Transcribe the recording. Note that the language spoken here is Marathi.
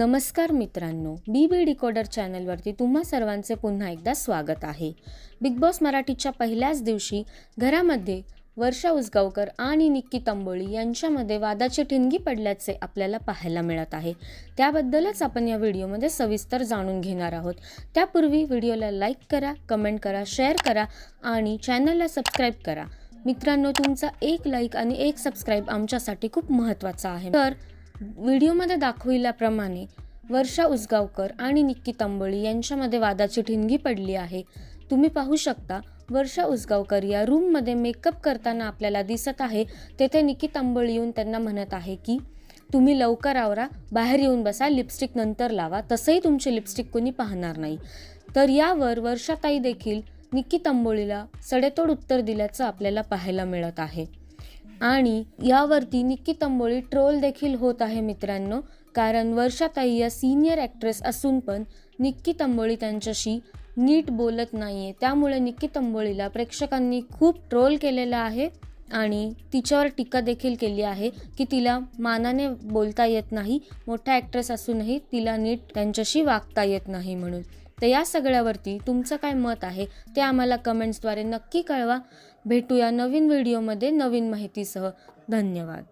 नमस्कार मित्रांनो बी बी डिकोडर चॅनलवरती तुम्हा सर्वांचे पुन्हा एकदा स्वागत आहे. बिग बॉस मराठीच्या पहिल्याच दिवशी घरामध्ये वर्षा उसगावकर आणि निक्की तंबोळी यांच्यामध्ये वादाची ठिणगी पडल्याचे आपल्याला पाहायला मिळत आहे. त्याबद्दलच आपण या व्हिडिओमध्ये सविस्तर जाणून घेणार आहोत. त्यापूर्वी व्हिडिओला लाईक करा कमेंट करा शेअर करा आणि चॅनलला सबस्क्राईब करा. मित्रांनो तुमचा एक लाईक आणि एक सबस्क्राईब आमच्यासाठी खूप महत्त्वाचा आहे. तर व्हिडिओमध्ये दाखविल्याप्रमाणे वर्षा उसगावकर आणि निक्की तंबोळी यांच्यामध्ये वादाची ठिणगी पडली आहे. तुम्ही पाहू शकता वर्षा उसगावकर या रूममध्ये मेकअप करताना आपल्याला दिसत आहे. तेथे निक्की तांबोळी येऊन त्यांना म्हणत आहे की तुम्ही लवकर आवरा बाहेर येऊन बसा लिपस्टिक नंतर लावा. तसंही तुमची लिपस्टिक कोणी पाहणार नाही. तर यावर वर्षाताई देखील निक्की तंबोळीला सडेतोड उत्तर दिल्याचं आपल्याला पाहायला मिळत आहे. आणि यावरती निक्की तंबोळी ट्रोल देखील होत आहे मित्रांनो. कारण वर्षाताई या सिनियर ॲक्ट्रेस असून पण निक्की तंबोळी त्यांच्याशी नीट बोलत नाही आहे त्यामुळे निक्की तंबोळीला प्रेक्षकांनी खूप ट्रोल केलेलं आहे आणि तिच्यावर टीका देखील केली आहे की तिला मानाने बोलता येत नाही मोठ्या ॲक्ट्रेस असूनही तिला नीट त्यांच्याशी वागता येत नाही म्हणून. तर या सगळ्यावरती तुमचं काय मत आहे ते आम्हाला कमेंट्सद्वारे नक्की कळवा. भेटूया नवीन व्हिडिओमध्ये नवीन माहितीसह. धन्यवाद.